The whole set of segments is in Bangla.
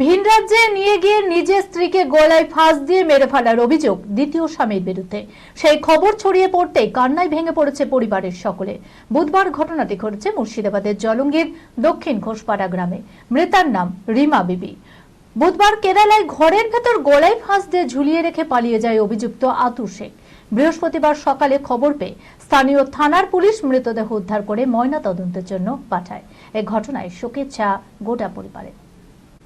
ভিন রাজ্যে নিয়ে গিয়ে নিজের স্ত্রীকে গলায় ফাঁস দিয়ে মেরে ফেলার অভিযোগ দ্বিতীয় স্বামীর বিরুদ্ধে। সেই খবর ছড়িয়ে পড়তেই কান্নায় ভেঙে পড়েছে পরিবারের সকলে। বুধবার ঘটনাটি ঘটেছে মুর্শিদাবাদের জলঙ্গির দক্ষিণ ঘোষপাড়া গ্রামে। মৃতার নাম রিমা বিবি। বুধবার কেরালায় ঘরের ভেতর গলায় ফাঁস দিয়ে ঝুলিয়ে রেখে পালিয়ে যায় অভিযুক্ত আতুর শেখ। বৃহস্পতিবার সকালে খবর পেয়ে স্থানীয় থানার পুলিশ মৃতদেহ উদ্ধার করে ময়না তদন্তের জন্য পাঠায়। এ ঘটনায় শোকের ছা গোটা পরিবারে।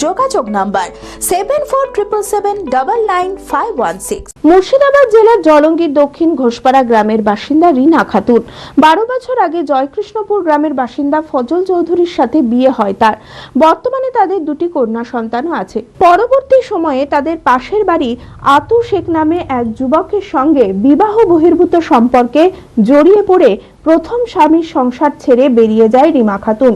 যোগাযোগ number seven four triple seven double nine five one six Murshidabad জেলার জলঙ্গির দক্ষিণ ঘোষপাড়া গ্রামের বাসিন্দা রিনা খাতুন। বারো বছর আগে জয়কৃষ্ণপুর গ্রামের বাসিন্দা ফজল চৌধুরীর সাথে বিয়ে হয় তার। বর্তমানে তাদের দুটি কন্যা সন্তানও আছে। পরবর্তী সময়ে তাদের পাশের বাড়ি আতু শেখ নামে এক যুবকের সঙ্গে বিবাহ বহির্ভূত সম্পর্কে জড়িয়ে পড়ে প্রথম স্বামীর সংসার ছেড়ে বেরিয়ে যায় রিমা খাতুন।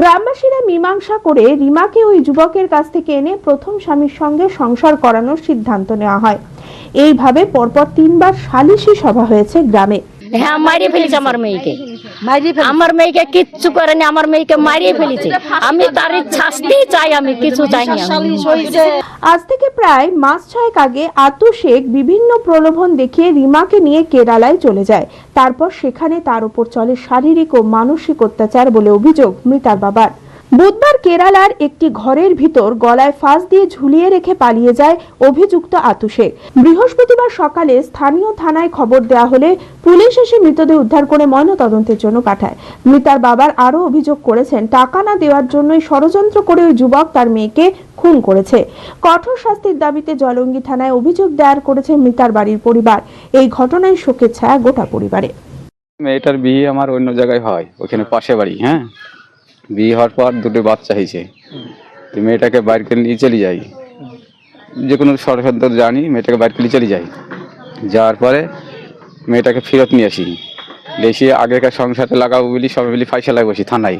গ্রামবাসীরা মীমাংসা করে রিমাকে ওই যুবকের কাছ থেকে এনে প্রথম স্বামীর সঙ্গে সংসার করানোর সিদ্ধান্ত নেওয়া হয়। এইভাবে পরপর তিনবার সালিশি সভা হয়েছে গ্রামে। হ্যাঁ মারিয়ে ফেলেছে। আমার মেয়েকে। আমার মেয়েকে কিচ্ছু করেনি আমার মেয়েকে মারিয়ে ফেলেছে। আমি তার শাস্তি চাই আমি কিছু চাই না আজ থেকে প্রায় মাস ছয়েক আগে আতু শেখ বিভিন্ন প্রলোভন দেখিয়ে রিমাকে নিয়ে কেরালায় চলে যায়। তারপর সেখানে তার উপর চলে শারীরিক ও মানসিক অত্যাচার বলে অভিযোগ মৃতার বাবার। বুধবার কেরালার একটি ঘরের ভিতর গলায় ফাঁস দিয়ে ঝুলিয়ে রেখে পালিয়ে যায় অভিযুক্ত আতু শেখ বৃহস্পতিবার সকালে স্থানীয় থানায় খবর দেওয়া হলে পুলিশ এসে মৃতদেহ উদ্ধার করে ময়নাতদন্তের জন্য পাঠায়। মৃতার বাবার আরও অভিযোগ করেছেন, টাকা না দেওয়ার জন্যই ষড়যন্ত্র করে ওই যুবক তার মেয়েকে খুন করেছে। কঠোর শাস্তির দাবিতে জলঙ্গি থানায় অভিযোগ দায়ের করেছে মৃতার বাড়ির পরিবার। এই ঘটনায় শোকের ছায়া গোটা পরিবারে। মেয়েটার বিয়ে আমার অন্য জায়গায় হয়, ওখানে পাশে বাড়ি হ্যাঁ? বিয়ে হওয়ার পর দুটো বাচ্চা হয়েছে। তো মেয়েটাকে বাইরে করে নিয়ে চলে যাই। যে কোনো ষড়যন্ত্র জানি, মেয়েটাকে বাইরে করে চলে যাই। যাওয়ার পরে মেয়েটাকে ফেরত নিয়ে আসি। এসে আগেকার সংসারে লাগাবো বলি সবাই মিলি ফাইসালায় বসি থানায়।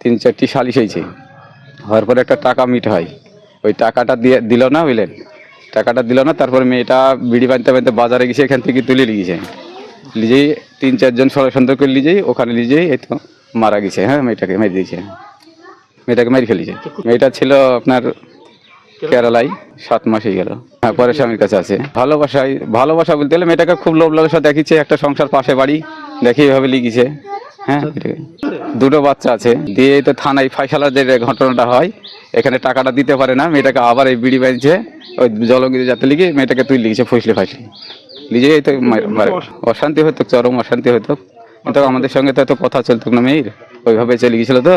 তিন চারটি সালিশ হয়েছে। হওয়ার পরে একটা টাকা মিট হয়। ওই টাকাটা দিয়ে দিল না, বুঝলেন? টাকাটা দিল না, তারপরে মেয়েটা বিড়ি বানতে বানতে বাজারে গেছে এখান থেকে তুলে নিয়ে লিজেই তিন চারজন ষড়যন্ত্র করে লিজেই ওখানে লিজেই এই তো মারা গেছে হ্যাঁ মেয়েটাকে মেরে দিয়েছে। মেয়েটাকে মেরে ফেলেছে। মেয়েটা ছিল আপনার কেরালায় সাত মাস হয়ে গেল। হ্যাঁ পরে স্বামীর কাছে আছে ভালোবাসায়, ভালোবাসা বলতে গেলে মেয়েটাকে খুব লোভ লালসা দেখিছে একটা সংসার পাশে বাড়ি, দেখে এইভাবে লিখেছে। হ্যাঁ দুটো বাচ্চা আছে। দিয়ে তো থানায় ফাইসালার যে ঘটনাটা হয়। এখানে টাকাটা দিতে পারে না, মেয়েটাকে আবার এই বিড়ি বাঁধছে। ওই জলঙ্গিতে যাতে লিখে মেয়েটাকে তুই লিখেছে, ফুসলে ফাইসলি নিজেই তো অশান্তি হতো চরম অশান্তি হতো কিন্তু আমাদের সঙ্গে তো এত কথা চলতো না মেয়ের? ওইভাবে চলে গেছিল তো?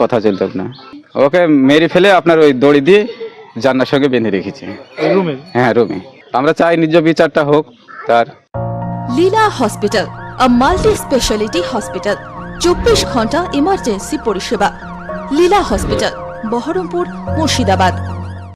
কথা চলতো না। ওকে মেরে ফেলে আপনার ওই দড়ি দিয়ে জান্নার সঙ্গে বেঁধে রেখেছে। রুমে? হ্যাঁ রুমে। আমরা চাই নিজ বিচারটা হোক তার। Leela hospital a multi speciality hospital চব্বিশ ঘণ্টা ইমার্জেন্সি পরিষেবা। লীলা হসপিটাল বহরমপুর মুর্শিদাবাদ।